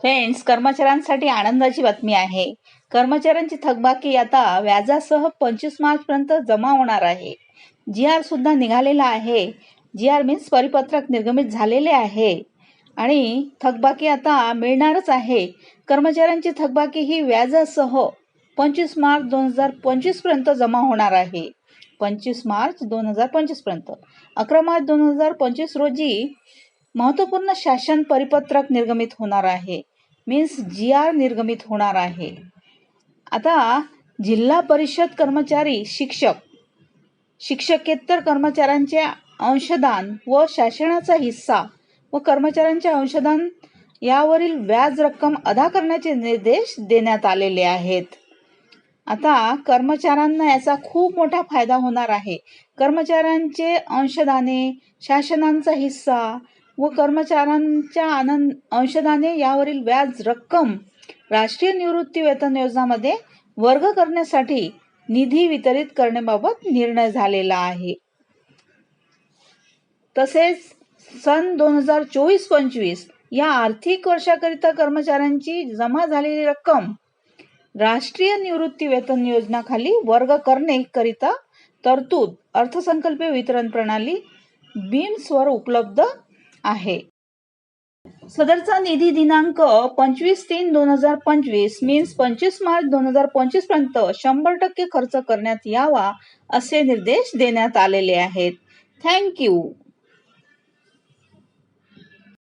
Friends कर्मचाऱ्यांसाठी आनंदाची बातमी आहे. कर्मचाऱ्यांची थकबाकी आता व्याजासह पंचवीस मार्चपर्यंत जमा होणार आहे. जी आर सुद्धा निघालेला आहे. जी आर मीन्स परिपत्रक निर्गमित झालेले आहे. आणि थकबाकी आता मिळणारच आहे. कर्मचाऱ्यांची थकबाकी ही व्याजासह पंचवीस मार्च दोन हजार पंचवीसपर्यंत जमा होणार आहे. पंचवीस मार्च दोन हजार पंचवीसपर्यंत अकरा मार्च दोन हजार पंचवीस रोजी महत्त्वपूर्ण शासन परिपत्रक निर्गमित होणार आहे. मीन्स जी आर निर्गमित होणार आहे. आता जिल्हा परिषद कर्मचारी शिक्षक शिक्षकेतर कर्मचाऱ्यांचे अंशदान व शासनाचा हिस्सा व कर्मचाऱ्यांचे अंशदान यावरील व्याज रक्कम अदा करण्याचे निर्देश देण्यात आलेले आहेत. आता कर्मचाऱ्यांना याचा खूप मोठा फायदा होणार आहे. कर्मचाऱ्यांचे अंशदाने शासनांचा हिस्सा व कर्मचाऱ्यांच्या आनंद अंशदाने यावरील व्याज रक्कम राष्ट्रीय निवृत्ती वेतन योजनामध्ये वर्ग करण्यासाठी निधी वितरित करण्याबाबत निर्णय झालेला आहे. तसेच सन दोन हजार चोवीस पंचवीस या आर्थिक वर्षाकरिता कर्मचाऱ्यांची जमा झालेली रक्कम राष्ट्रीय निवृत्ती वेतन योजनाखाली वर्ग करणे करिता तरतूद अर्थसंकल्पीय वितरण प्रणाली बीम्सवर उपलब्ध आहे. सदरचा निधी दिनांक पंचवीस तीन दोन हजार पंचवीस मीन्स पंचवीस मार्च दोन हजार पंचवीसपर्यंत शंभर टक्के खर्च करण्यात यावा असे निर्देश देण्यात आलेले आहेत. थँक्यू